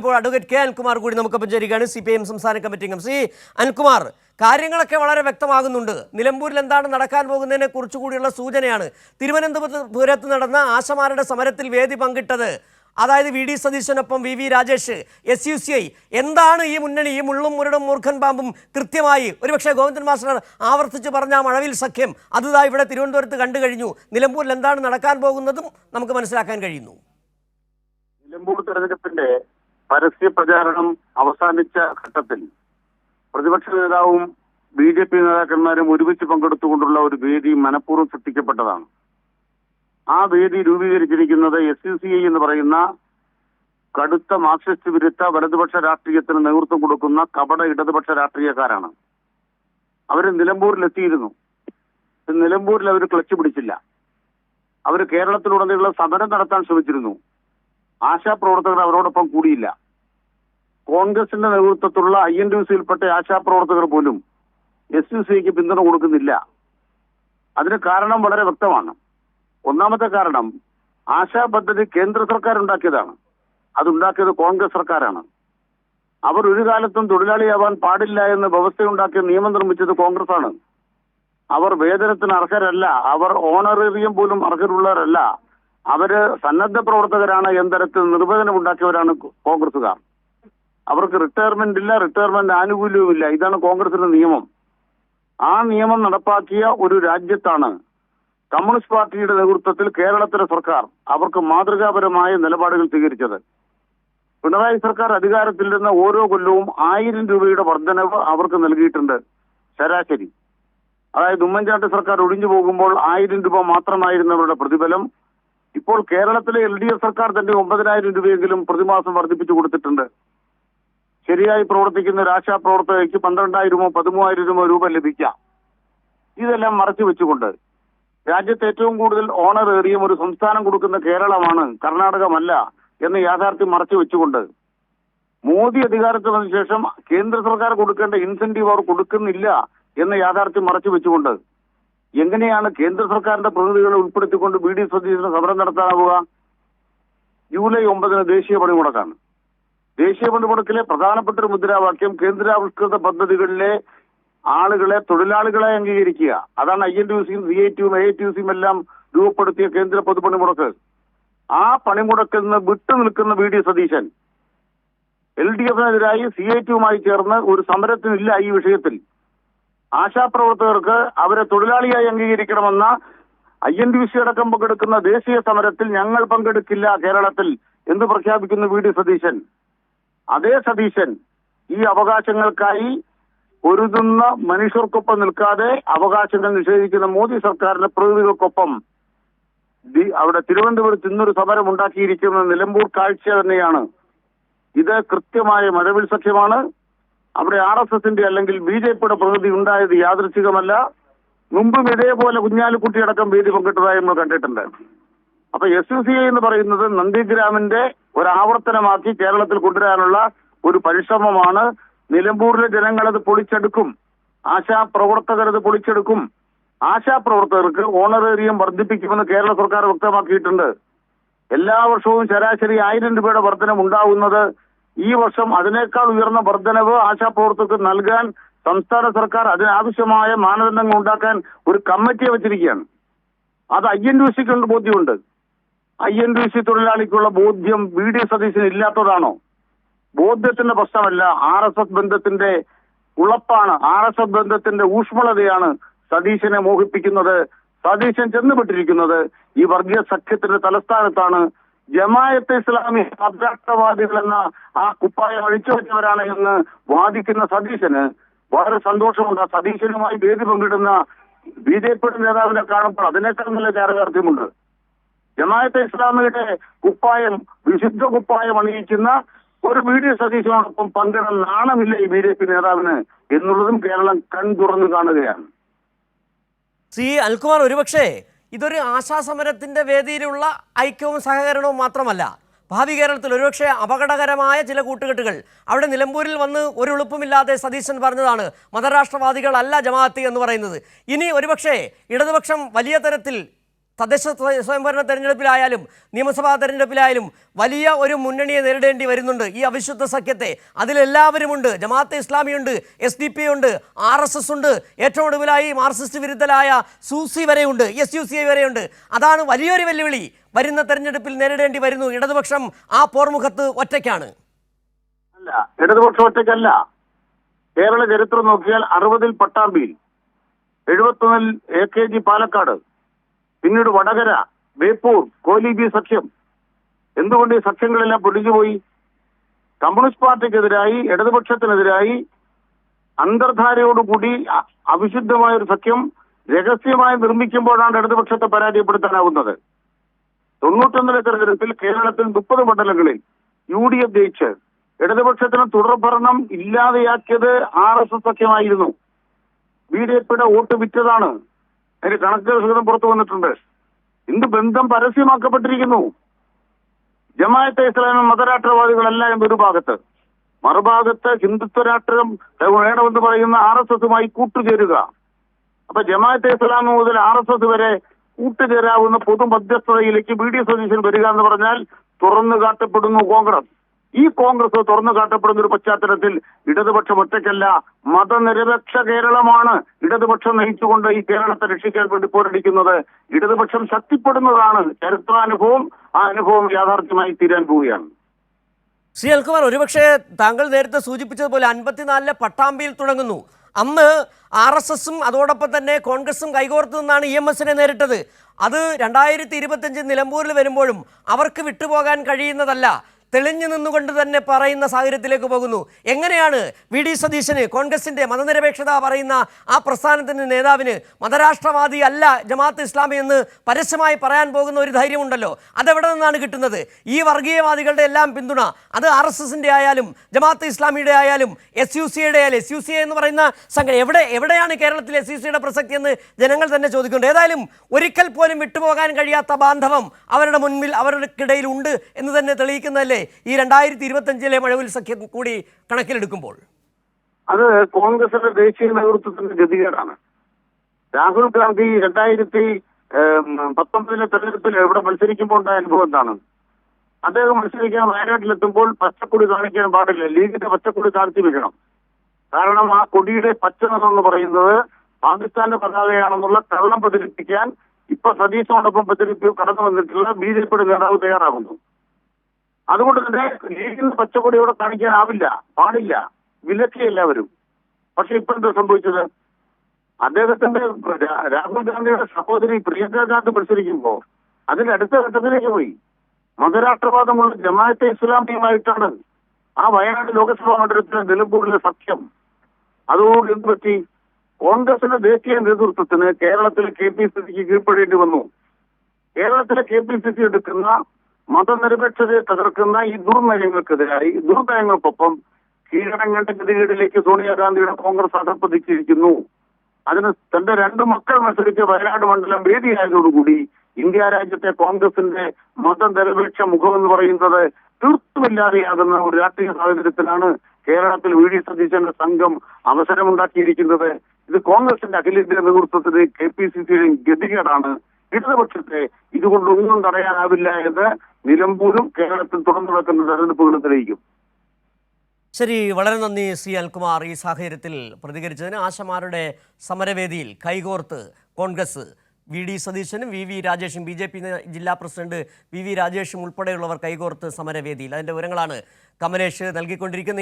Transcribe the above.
ഇപ്പോൾ advocate K Anilkumar കൂടി നമുക്കൊപ്പം ചേരുകയാണ്. സി പി എം സംസ്ഥാന കമ്മിറ്റി അംഗം. സി അനിൽകുമാർ കാര്യങ്ങളൊക്കെ വളരെ വ്യക്തമാകുന്നുണ്ട്. നിലമ്പൂരിൽ എന്താണ് നടക്കാൻ പോകുന്നതിനെ കുറിച്ചുകൂടിയുള്ള സൂചനയാണ്. തിരുവനന്തപുരത്ത് നടന്ന ആശമാരുടെ സമരത്തിൽ വേദി പങ്കിട്ടത് അതായത് V D സതീശനൊപ്പം V V Rajesh S U C I എന്താണ് ഈ മുന്നണി ഈ മുള്ളും മുരടും മൂർഖൻ പാമ്പും കൃത്യമായി? ഒരുപക്ഷെ ഗോവിന്ദൻ മാസ്റ്റർ ആവർത്തിച്ച് പറഞ്ഞ മഴവിൽ സഖ്യം അതുതാ ഇവിടെ തിരുവനന്തപുരത്ത് കണ്ടു കഴിഞ്ഞു നിലമ്പൂരിൽ എന്താണ് നടക്കാൻ പോകുന്നതും നമുക്ക് മനസ്സിലാക്കാൻ കഴിയുന്നു. നിലമ്പൂർ തെരഞ്ഞെടുപ്പിന്റെ പരസ്യ പ്രചാരണം അവസാനിച്ച ഘട്ടത്തിൽ പ്രതിപക്ഷ നേതാവും ബി ജെ പി നേതാക്കന്മാരും ഒരുമിച്ച് പങ്കെടുത്തുകൊണ്ടുള്ള ഒരു വേദി മനഃപൂർവം സൃഷ്ടിക്കപ്പെട്ടതാണ്. ആ വേദി രൂപീകരിച്ചിരിക്കുന്നത് എസ് യു സി ഐ എന്ന് പറയുന്ന കടുത്ത മാർക്സിസ്റ്റ് വിരുദ്ധ വലതുപക്ഷ രാഷ്ട്രീയത്തിന് നേതൃത്വം കൊടുക്കുന്ന കപട ഇടതുപക്ഷ രാഷ്ട്രീയക്കാരാണ്. അവർ നിലമ്പൂരിലെത്തിയിരുന്നു. നിലമ്പൂരിൽ അവർ ക്ലച്ച് പിടിച്ചില്ല. അവർ കേരളത്തിലുടനീളം സമരം നടത്താൻ ശ്രമിച്ചിരുന്നു. ആശാപ്രവർത്തകർ അവരോടൊപ്പം കൂടിയില്ല. കോൺഗ്രസിന്റെ നേതൃത്വത്തിലുള്ള ഐ എൻ ഡി സിയിൽപ്പെട്ട ആശാപ്രവർത്തകർ പോലും എസ് യു സിക്ക് പിന്തുണ കൊടുക്കുന്നില്ല. അതിന് കാരണം വളരെ വ്യക്തമാണ്. ഒന്നാമത്തെ കാരണം ആശാ പദ്ധതി കേന്ദ്ര സർക്കാർ ഉണ്ടാക്കിയതാണ്. അതുണ്ടാക്കിയത് കോൺഗ്രസ് സർക്കാരാണ്. അവർ ഒരു കാലത്തും തൊഴിലാളിയാവാൻ പാടില്ല എന്ന് വ്യവസ്ഥയുണ്ടാക്കിയ നിയമം നിർമ്മിച്ചത് കോൺഗ്രസ് ആണ് അവർ വേതനത്തിന് അർഹരല്ല അവർ ഓണറേറിയം പോലും അർഹരുള്ളവരല്ല അവർ സന്നദ്ധ പ്രവർത്തകരാണ് എന്തരത്തിൽ നിർവചനം ഉണ്ടാക്കിയവരാണ് കോൺഗ്രസുകാർ അവർക്ക് റിട്ടയർമെന്റ് ഇല്ല റിട്ടയർമെന്റ് ആനുകൂല്യവും ഇല്ല. ഇതാണ് കോൺഗ്രസിന്റെ നിയമം. ആ നിയമം നടപ്പാക്കിയ ഒരു രാജ്യത്താണ് കമ്മ്യൂണിസ്റ്റ് പാർട്ടിയുടെ നേതൃത്വത്തിൽ കേരളത്തിലെ സർക്കാർ അവർക്ക് മാതൃകാപരമായ നിലപാടുകൾ സ്വീകരിച്ചത്. പിണറായി സർക്കാർ അധികാരത്തിൽ നിന്ന് ഓരോ കൊല്ലവും ആയിരം രൂപയുടെ വർധനവ് അവർക്ക് നൽകിയിട്ടുണ്ട് ശരാശരി. അതായത് ഉമ്മൻചാണ്ടി സർക്കാർ ഒഴിഞ്ഞു പോകുമ്പോൾ ആയിരം രൂപ മാത്രമായിരുന്നവരുടെ പ്രതിഫലം. ഇപ്പോൾ കേരളത്തിലെ എൽ ഡി എഫ് സർക്കാർ തന്നെ ഒമ്പതിനായിരം രൂപയെങ്കിലും പ്രതിമാസം വർദ്ധിപ്പിച്ചു കൊടുത്തിട്ടുണ്ട്. ശരിയായി പ്രവർത്തിക്കുന്ന ഒരു ആശാ പ്രവർത്തകയ്ക്ക് പന്ത്രണ്ടായിരമോ പതിമൂവായിരമോ രൂപ ലഭിക്കാം. ഇതെല്ലാം മറച്ചു വെച്ചുകൊണ്ട് രാജ്യത്ത് ഏറ്റവും കൂടുതൽ ഓണർ ഏറിയും ഒരു സംസ്ഥാനം കൊടുക്കുന്ന കേരളമാണ് കർണാടകമല്ല എന്ന് യാഥാർത്ഥ്യം മറച്ചു വെച്ചുകൊണ്ട് മോദി അധികാരത്തിൽ വന്ന ശേഷം കേന്ദ്ര സർക്കാർ കൊടുക്കേണ്ട ഇൻസെന്റീവ് അവർ കൊടുക്കുന്നില്ല എന്ന് യാഥാർത്ഥ്യം മറച്ചു വെച്ചുകൊണ്ട് എങ്ങനെയാണ് കേന്ദ്ര സർക്കാരിന്റെ പ്രതിനിധികളെ ഉൾപ്പെടുത്തിക്കൊണ്ട് ബി ഡി സതീശന് സമരം നടത്താനാവുക? ജൂലൈ ഒമ്പതിന് ദേശീയ പണിമുടക്കാണ്. ദേശീയ പണിമുടക്കിലെ പ്രധാനപ്പെട്ട ഒരു മുദ്രാവാക്യം കേന്ദ്രാവിഷ്കൃത പദ്ധതികളിലെ ആളുകളെ തൊഴിലാളികളെ അംഗീകരിക്കുക. അതാണ് ഐ എൻ ടി സിയും സി ഐ ടിയും എ ടി സിയും എല്ലാം രൂപപ്പെടുത്തിയ കേന്ദ്ര പൊതുപണിമുടക്ക് ആ പണിമുടക്കിൽ നിന്ന് വിട്ടു നിൽക്കുന്ന V D Satheesan L D എഫിനെതിരായി C I ടിയുമായി ചേർന്ന് ഒരു സമരത്തിനില്ല ഈ വിഷയത്തിൽ. ആശാപ്രവർത്തകർക്ക് അവരെ തൊഴിലാളിയായി അംഗീകരിക്കണമെന്ന ഐ എൻ ഡി സി അടക്കം പങ്കെടുക്കുന്ന ദേശീയ സമരത്തിൽ ഞങ്ങൾ പങ്കെടുക്കില്ല കേരളത്തിൽ എന്ന് പ്രഖ്യാപിക്കുന്നു വി ഡി സതീശൻ. അതേ സതീശൻ ഈ അവകാശങ്ങൾക്കായി പൊരുതുന്ന മനുഷ്യർക്കൊപ്പം നിൽക്കാതെ അവകാശങ്ങൾ നിഷേധിക്കുന്ന മോദി സർക്കാരിന്റെ പ്രതിനിധികൾക്കൊപ്പം അവിടെ തിരുവനന്തപുരത്ത് ഇന്നൊരു സമരം ഉണ്ടാക്കിയിരിക്കുന്ന നിലമ്പൂർ കാഴ്ച തന്നെയാണ്. ഇത് കൃത്യമായ മഴവിൽ സഖ്യമാണ്. അവിടെ ആർ എസ് എസിന്റെ അല്ലെങ്കിൽ ബി ജെ പിയുടെ പ്രകൃതി ഉണ്ടായത് യാദൃച്ഛികമല്ല. മുമ്പും ഇതേപോലെ കുഞ്ഞാലിക്കുട്ടി അടക്കം വേദി പങ്കിട്ടതായി നമ്മൾ കണ്ടിട്ടുണ്ട്. അപ്പൊ എസ് യു സി എന്ന് പറയുന്നത് നന്ദിഗ്രാമിന്റെ ഒരു ആവർത്തനമാക്കി കേരളത്തിൽ കൊണ്ടുവരാനുള്ള ഒരു പരിശ്രമമാണ് നിലമ്പൂരിലെ ജനങ്ങൾ അത് പൊളിച്ചെടുക്കും. ആശാ പ്രവർത്തകർ അത് പൊളിച്ചെടുക്കും. ആശാപ്രവർത്തകർക്ക് ഓണറേറിയം വർദ്ധിപ്പിക്കുമെന്ന് കേരള സർക്കാർ വ്യക്തമാക്കിയിട്ടുണ്ട്. എല്ലാ വർഷവും ശരാശരി ആയിരം രൂപയുടെ വർധനം ഉണ്ടാവുന്നത് ഈ വർഷം അതിനേക്കാൾ ഉയർന്ന വർധനവ് ആശാപ്രവർത്തകർക്ക് നൽകാൻ സംസ്ഥാന സർക്കാർ അതിനാവശ്യമായ മാനദണ്ഡങ്ങൾ ഉണ്ടാക്കാൻ ഒരു കമ്മിറ്റിയെ വെച്ചിരിക്കുകയാണ്. അത് ഐ എൻ ഡി സിക്ക് ബോധ്യമുണ്ട്. ഐ എൻ ഡി സി തൊഴിലാളിക്കുള്ള ബോധ്യം ബി ഡി സതീശന് ഇല്ലാത്തതാണോ? ബോധ്യത്തിന്റെ പ്രശ്നമല്ല ആർ എസ് എസ് ബന്ധത്തിന്റെ ഉളപ്പാണ് ആർ എസ് എസ് ബന്ധത്തിന്റെ ഊഷ്മളതയാണ് സതീശനെ മോഹിപ്പിക്കുന്നത് സതീശൻ ചെന്നുപെട്ടിരിക്കുന്നത് ഈ വർഗീയ സഖ്യത്തിന്റെ തലസ്ഥാനത്താണ്. ജമായത്ത് ഇസ്ലാമി അഭ്യാസവാദികൾ എന്ന ആ കുപ്പായം അഴിച്ചു വെച്ചവരാണ് എന്ന് വാദിക്കുന്ന സതീശന് വളരെ സന്തോഷമുണ്ട്. സതീശനുമായി വേദി പങ്കിടുന്ന ബി ജെ പിയുടെ നേതാവിനെ കാണുമ്പോൾ അതിനേക്കാൾ നല്ല ചാരകാർത്ഥ്യമുണ്ട് ജമാഅത്തെ ഇസ്ലാമിയുടെ കുപ്പായം വിശുദ്ധ കുപ്പായം അണിയിക്കുന്ന ഒരു ബി ഡി സതീശനോടൊപ്പം പങ്കിടാൻ നാണമില്ല ഈ ബി ജെ പി നേതാവിന് എന്നുള്ളതും കേരളം കൺ തുറന്നു കാണുകയാണ്. സി അൽകുമാർ ഒരുപക്ഷേ ഇതൊരു ആശാസമരത്തിന്റെ വേദിയിലുള്ള ഐക്യവും സഹകരണവും മാത്രമല്ല. ഭാവി കേരളത്തിൽ ഒരുപക്ഷെ അപകടകരമായ ചില കൂട്ടുകെട്ടുകൾ അവിടെ നിലമ്പൂരിൽ വന്ന് ഒരു എളുപ്പമില്ലാതെ സതീശൻ പറഞ്ഞതാണ്. മതരാഷ്ട്രവാദികളല്ല ജമാഅത്ത് എന്ന് പറയുന്നത്. ഇനി ഒരുപക്ഷെ ഇടതുപക്ഷം വലിയ തരത്തിൽ തദ്ദേശ സ്വയ- സ്വയംഭരണ തെരഞ്ഞെടുപ്പിലായാലും നിയമസഭാ തെരഞ്ഞെടുപ്പിലായാലും വലിയ ഒരു മുന്നണിയെ നേരിടേണ്ടി വരുന്നുണ്ട്. ഈ അവിശുദ്ധ സഖ്യത്തെ. അതിലെല്ലാവരുമുണ്ട്. ജമാഅത്തെ ഇസ്ലാമിയുണ്ട് എസ് ഡി പി ഉണ്ട് ആർ എസ് എസ് ഉണ്ട് ഏറ്റവും ഒടുവിലായി മാർക്സിസ്റ്റ് വിരുദ്ധരായ സൂസി വരെയുണ്ട് എസ് യു സി ഐ വരെയുണ്ട്. അതാണ് വലിയൊരു വെല്ലുവിളി. വരുന്ന തെരഞ്ഞെടുപ്പിൽ നേരിടേണ്ടി വരുന്നു. ഇടതുപക്ഷം ആ പോർമുഖത്ത് ഒറ്റയ്ക്കാണ്. ഇടതുപക്ഷം ഒറ്റയ്ക്കല്ല. കേരള ചരിത്രം നോക്കിയാൽ അറുപതിൽ പട്ടാമ്പിയിൽ എഴുപത്തൊന്നിൽ എ കെ ജി പാലക്കാട് പിന്നീട് വടകര ബേപ്പൂർ കോലി സഖ്യം. എന്തുകൊണ്ട് ഈ സഖ്യങ്ങളെല്ലാം പൊടിഞ്ഞുപോയി കമ്മ്യൂണിസ്റ്റ് പാർട്ടിക്കെതിരായി ഇടതുപക്ഷത്തിനെതിരായി അന്തർധാരയോടുകൂടി അവിശുദ്ധമായ ഒരു സഖ്യം രഹസ്യമായി നിർമ്മിക്കുമ്പോഴാണ് ഇടതുപക്ഷത്തെ പരാജയപ്പെടുത്താനാവുന്നത്. തൊണ്ണൂറ്റൊന്നിലെ തെരഞ്ഞെടുപ്പിൽ കേരളത്തിൽ മുപ്പത് മണ്ഡലങ്ങളിൽ യു ഡി എഫ് ജയിച്ച് ഇടതുപക്ഷത്തിന് തുടർഭരണം ഇല്ലാതെയാക്കിയത് ആർ എസ് എസ് സഖ്യമായിരുന്നു. ബി ജെ പിയുടെ വോട്ട് വിറ്റതാണ് അതിന്റെ കണക്കുകൾ സഹിതം പുറത്തു വന്നിട്ടുണ്ട്. ഇന്ന് ബന്ധം പരസ്യമാക്കപ്പെട്ടിരിക്കുന്നു. ജമാഅത്തെ ഇസ്ലാമി മതരാഷ്ട്രവാദികളെല്ലാം ഒരു ഭാഗത്ത്. മറുഭാഗത്ത് ഹിന്ദുത്വ രാഷ്ട്രം വേണമെന്ന് പറയുന്ന ആർ എസ് എസുമായി കൂട്ടുചേരുക. അപ്പൊ ജമാഅത്തെ ഇസ്ലാം മുതൽ ആർ എസ് എസ് വരെ കൂട്ടുചേരാവുന്ന പൊതു മധ്യസ്ഥതയിലേക്ക് ബി ഡി സതീശൻ വരിക എന്ന് പറഞ്ഞാൽ തുറന്നു കാട്ടപ്പെടുന്നു കോൺഗ്രസ്. ഈ കോൺഗ്രസ് തുറന്നു കാട്ടപ്പെടുന്ന ഒരു പശ്ചാത്തലത്തിൽ ഇടതുപക്ഷം ഒറ്റയ്ക്കല്ല മതനിരപേക്ഷ കേരളമാണ് ഇടതുപക്ഷം നയിച്ചുകൊണ്ട് ഈ കേരളത്തെ രക്ഷിക്കാൻ വേണ്ടി പോരടിക്കുന്നത്. ഇടതുപക്ഷം ശക്തിപ്പെടുന്നതാണ് ചരിത്രാനുഭവം ആ അനുഭവം യാഥാർത്ഥ്യമായി തീരാൻ പോവുകയാണ്. ശ്രീ അൽകുമാർ ഒരുപക്ഷെ താങ്കൾ നേരത്തെ സൂചിപ്പിച്ചതുപോലെ അൻപത്തിനാലിലെ പട്ടാമ്പിയിൽ തുടങ്ങുന്നു. അന്ന് ആർ എസ് എസും അതോടൊപ്പം തന്നെ കോൺഗ്രസും കൈകോർത്തു നിന്നാണ് ഇ എം എസിനെ നേരിട്ടത്. അത് രണ്ടായിരത്തി ഇരുപത്തഞ്ച് നിലമ്പൂരിൽ വരുമ്പോഴും അവർക്ക് വിട്ടുപോകാൻ കഴിയുന്നതല്ല. തെളിഞ്ഞു നിന്നുകൊണ്ട് തന്നെ പറയുന്ന സാഹചര്യത്തിലേക്ക് പോകുന്നു. എങ്ങനെയാണ് വി ഡി സതീശന് കോൺഗ്രസിന്റെ മതനിരപേക്ഷത പറയുന്ന ആ പ്രസ്ഥാനത്തിന്റെ നേതാവിന് മതരാഷ്ട്രവാദി അല്ല ജമാഅത്ത് ഇസ്ലാമി എന്ന് പരസ്യമായി പറയാൻ പോകുന്ന ഒരു ധൈര്യമുണ്ടല്ലോ. അതെവിടെ നിന്നാണ് കിട്ടുന്നത്? ഈ വർഗീയവാദികളുടെ എല്ലാം പിന്തുണ അത് ആർ എസ് എസിന്റെ ആയാലും ജമാഅത്ത് ഇസ്ലാമിയുടെ ആയാലും എസ് യു സിയുടെ ആയാലും എസ് യു സി എന്ന് പറയുന്ന സംഘടന. എവിടെ എവിടെയാണ് കേരളത്തിൽ എസ് യു സിയുടെ പ്രസക്തി എന്ന് ജനങ്ങൾ തന്നെ ചോദിക്കുന്നുണ്ട്. ഏതായാലും ഒരിക്കൽ പോലും വിട്ടുപോകാൻ കഴിയാത്ത ബാന്ധവം അവരുടെ മുൻപിൽ അവർക്കിടയിൽ ഉണ്ട് എന്ന് തന്നെ തെളിയിക്കുന്നതല്ലേ? ഈ രണ്ടായിരത്തി ഇരുപത്തഞ്ചിലെ മഴവിൽ സഖ്യം കൂടി കണക്കിലെടുക്കുമ്പോൾ? അത് കോൺഗ്രസിന്റെ ദേശീയ നേതൃത്വത്തിന്റെ ഗതികേടാണ്. രാഹുൽ ഗാന്ധി രണ്ടായിരത്തി പത്തൊമ്പതിലെ തെരഞ്ഞെടുപ്പിൽ എവിടെ മത്സരിക്കുമ്പോൾ ഉണ്ടായ അനുഭവം എന്താണ്? അദ്ദേഹം മത്സരിക്കാൻ വയനാട്ടിലെത്തുമ്പോൾ പച്ചക്കൊടി കാണിക്കാൻ പാടില്ല. ലീഗിന്റെ പച്ചക്കൊടി താഴ്ത്തി വെക്കണം കാരണം ആ കൊടിയുടെ പച്ച നിറം പറയുന്നത് പാകിസ്ഥാന്റെ പതാകയാണെന്നുള്ള കള്ളം പ്രചരിപ്പിക്കാൻ ഇപ്പൊ സതീശനോടൊപ്പം പ്രചരിപ്പ് കടന്നു വന്നിട്ടുള്ള ബി ജെ പിയുടെ നേതാവ് തയ്യാറാകുന്നു. അതുകൊണ്ട് തന്നെ ലീഗിന് പച്ചക്കൊടി ഇവിടെ കാണിക്കാനാവില്ല. പാടില്ല. വിലക്കി എല്ലാവരും. പക്ഷെ ഇപ്പൊ എന്താ സംഭവിച്ചത്? അദ്ദേഹത്തിന്റെ രാഹുൽ ഗാന്ധിയുടെ സഹോദരി പ്രിയങ്ക ഗാന്ധി മത്സരിക്കുമ്പോ അതിന്റെ അടുത്ത ഘട്ടത്തിലേക്ക് പോയി. മതരാഷ്ട്രവാദമുള്ള ജമാഅത്തെ ഇസ്ലാമിയുമായിട്ടാണ് ആ വയനാട് ലോക്സഭാ മണ്ഡലത്തിലെ നിലമ്പൂരിലെ സഖ്യം. അതോട് എന്ത് പറ്റി? കോൺഗ്രസിന്റെ ദേശീയ നേതൃത്വത്തിന് കേരളത്തിലെ കെ പി സി സിക്ക് കീഴ്പ്പെടേണ്ടി വന്നു. കേരളത്തിലെ കെ പി സി സി എടുക്കുന്ന മതനിരപേക്ഷതയെ തകർക്കുന്ന ഈ ദുർനയങ്ങൾക്കെതിരായി ദുർനയങ്ങൾക്കൊപ്പം കീഴടങ്ങേണ്ട ഗതികേടിലേക്ക് സോണിയാഗാന്ധിയുടെ കോൺഗ്രസ് അധപ്പതിച്ചിരിക്കുന്നു. അതിന് തന്റെ രണ്ട് മക്കൾ മത്സരിച്ച വയനാട് മണ്ഡലം വേദിയായതോടുകൂടി ഇന്ത്യ രാജ്യത്തെ കോൺഗ്രസിന്റെ മതനിരപേക്ഷ മുഖം എന്ന് പറയുന്നത് തീർത്തുമില്ലാതെയാകുന്ന ഒരു രാഷ്ട്രീയ സാഹചര്യത്തിലാണ് കേരളത്തിൽ വി ഡി സതീശന്റെ സംഘം അവസരമുണ്ടാക്കിയിരിക്കുന്നത്. ഇത് കോൺഗ്രസിന്റെ അഖിലേന്ത്യാ നേതൃത്വത്തിന് കെ പി സി സിയുടെയും ഗതികേടാണ് ഇടതുപക്ഷത്തെ ഇതുകൊണ്ടൊന്നും തടയാനാവില്ല എന്ന് നിലമ്പൂരും കേരളത്തിൽ തുടർന്നു നടക്കുന്ന തെരഞ്ഞെടുപ്പുകളും തെളിയിക്കും. ശരി വളരെ നന്ദി സി അൽകുമാർ. ഈ സാഹചര്യത്തിൽ പ്രതികരിച്ചതിന് ആശമാരുടെ സമരവേദിയിൽ കൈകോർത്ത് കോൺഗ്രസ് വി ഡി സതീശനും വി വി രാജേഷും ബി ജെ പി ജില്ലാ പ്രസിഡന്റ് വി വി രാജേഷും ഉൾപ്പെടെയുള്ളവർ കൈകോർത്ത് സമരവേദിയിൽ. അതിന്റെ വിവരങ്ങളാണ് കമലേഷ് നൽകിക്കൊണ്ടിരിക്കുന്നത്.